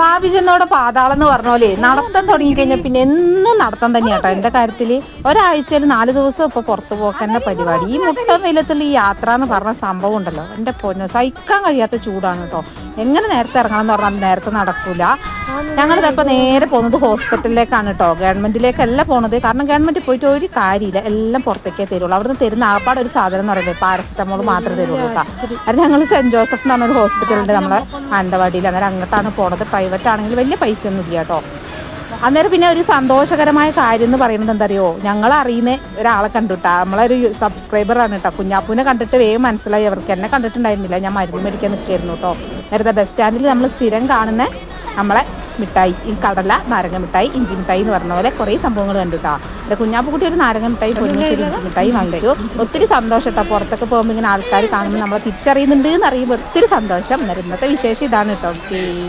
പാപിജനോടെ പാതാളം എന്ന് പറഞ്ഞ പോലെ നടത്താൻ തുടങ്ങി കഴിഞ്ഞാൽ പിന്നെ എന്നും നടത്താൻ തന്നെയാട്ടോ എന്റെ കാര്യത്തിൽ ഒരാഴ്ചയിൽ നാല് ദിവസം ഇപ്പൊ പുറത്തു പോക്കന്നെ പരിപാടി. ഈ മുട്ട വെയിലത്തുള്ള ഈ യാത്ര എന്ന് പറഞ്ഞ സംഭവം ഉണ്ടല്ലോ. എന്റെ പൊന്നു സഹിക്കാൻ കഴിയാത്ത ചൂടാണ് കേട്ടോ എങ്ങനെ നേരത്തെ ഇറങ്ങണം എന്ന് പറഞ്ഞാൽ നേരത്തെ നടക്കൂല. ഞങ്ങളിതപ്പോ നേരെ പോകുന്നത് ഹോസ്പിറ്റലിലേക്കാണ് കേട്ടോ ഗവൺമെന്റിലേക്കല്ല പോണത്. കാരണം ഗവൺമെന്റിൽ പോയിട്ട് ഒരു കാര്യമില്ല. എല്ലാം പുറത്തേക്കേ തരുള്ളൂ. അവിടുന്ന് തരുന്ന ആപ്പാട് ഒരു സാധനം എന്ന് പറയുന്നത് പാരസെറ്റമോൾ മാത്രമേ തരുള്ളൂ കേട്ടോ. അത് ഞങ്ങൾ സെന്റ് ജോസഫ് എന്ന് പറഞ്ഞൊരു ഹോസ്പിറ്റലുണ്ട് നമ്മളെ മാനന്തവാടിയിൽ അന്നേരം അങ്ങോട്ടാണ് പോണത്. പ്രൈവറ്റ് ആണെങ്കിൽ വലിയ പൈസ ഒന്നും ഇല്ല കേട്ടോ അന്നേരം പിന്നെ ഒരു സന്തോഷകരമായ കാര്യം എന്ന് പറയുന്നത് എന്തറിയോ ഞങ്ങൾ അറിയുന്ന ഒരാളെ കണ്ടുട്ടാ നമ്മളൊരു സബ്സ്ക്രൈബർ ആണ് കേട്ടോ കുഞ്ഞാപ്പൂനെ കണ്ടിട്ട് വേഗം മനസ്സിലായി. അവർക്ക് എന്നെ കണ്ടിട്ടുണ്ടായിരുന്നില്ല. ഞാൻ മരുന്ന് മേടിക്കാൻ നിൽക്കായിരുന്നു കേട്ടോ നേരത്തെ ബസ് സ്റ്റാൻഡിൽ നമ്മൾ സ്ഥിരം കാണുന്ന നമ്മളെ മിഠായി ഈ കടല നാരങ്ങ മിഠായി ഇഞ്ചി മിഠായി എന്ന് പറഞ്ഞ പോലെ കുറേ സംഭവങ്ങൾ കണ്ടുട്ടാ എന്റെ കുഞ്ഞാപ്പുകുട്ടി ഒരു നാരങ്ങ മിഠായി പൊന്നിച്ചൊരു ഇഞ്ചി മിഠായി. വാങ്ങിച്ചു ഒത്തിരി സന്തോഷം കേട്ടോ പുറത്തൊക്കെ പോകുമ്പോൾ ഇങ്ങനെ ആൾക്കാർ കാണുമ്പോൾ നമ്മളെ തിരിച്ചറിയുന്നുണ്ട് എന്ന് അറിയുമ്പോൾ ഒത്തിരി സന്തോഷം. ഇന്നത്തെ വിശേഷം ഇതാണ് കേട്ടോ ഓക്കേ.